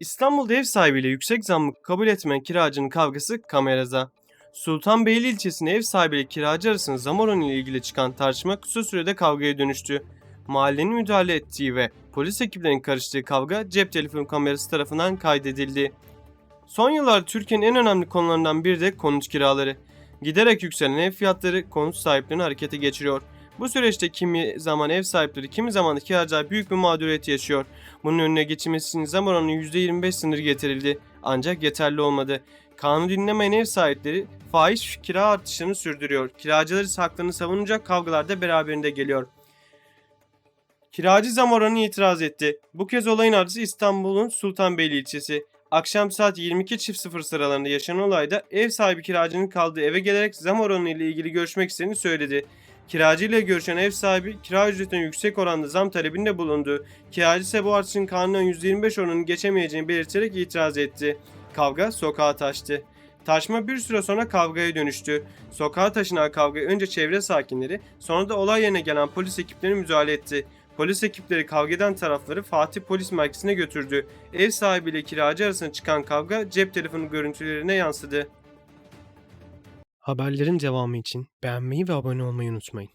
İstanbul'da ev sahibiyle yüksek zammı kabul etmeyen kiracının kavgası kamerada. Sultanbeyli ilçesinde ev sahibiyle kiracı arasında zam oranı ile ilgili çıkan tartışma kısa sürede kavgaya dönüştü. Mahallenin müdahale ettiği ve polis ekiplerinin karıştığı kavga cep telefonu kamerası tarafından kaydedildi. Son yıllarda Türkiye'nin en önemli konularından biri de konut kiraları. Giderek yükselen ev fiyatları konut sahiplerini harekete geçiriyor. Bu süreçte kimi zaman ev sahipleri, kimi zaman da kiracılar büyük bir mağduriyet yaşıyor. Bunun önüne geçilmesi için zam oranı %25 sınırı getirildi. Ancak yeterli olmadı. Kanunu dinlemeyen ev sahipleri fahiş kira artışlarını sürdürüyor. Kiracılar ise haklarını savunacak kavgalar da beraberinde geliyor. Kiracı zam oranına itiraz etti. Bu kez olayın adresi İstanbul'un Sultanbeyli ilçesi. Akşam saat 22.00 sıralarında yaşanan olayda ev sahibi kiracının kaldığı eve gelerek zam oranı ile ilgili görüşmek istediğini söyledi. Kiracı ile görüşen ev sahibi kira ücretine yüksek oranda zam talebinde bulundu. Kiracı ise bu artışın kanunun %25 oranını geçemeyeceğini belirterek itiraz etti. Kavga sokağa taştı. Tartışma bir süre sonra kavgaya dönüştü. Sokağa taşınan kavgaya önce çevre sakinleri, sonra da olay yerine gelen polis ekipleri müdahale etti. Polis ekipleri kavga eden tarafları Fatih Polis Merkezi'ne götürdü. Ev sahibiyle kiracı arasında çıkan kavga cep telefonu görüntülerine yansıdı. Haberlerin devamı için beğenmeyi ve abone olmayı unutmayın.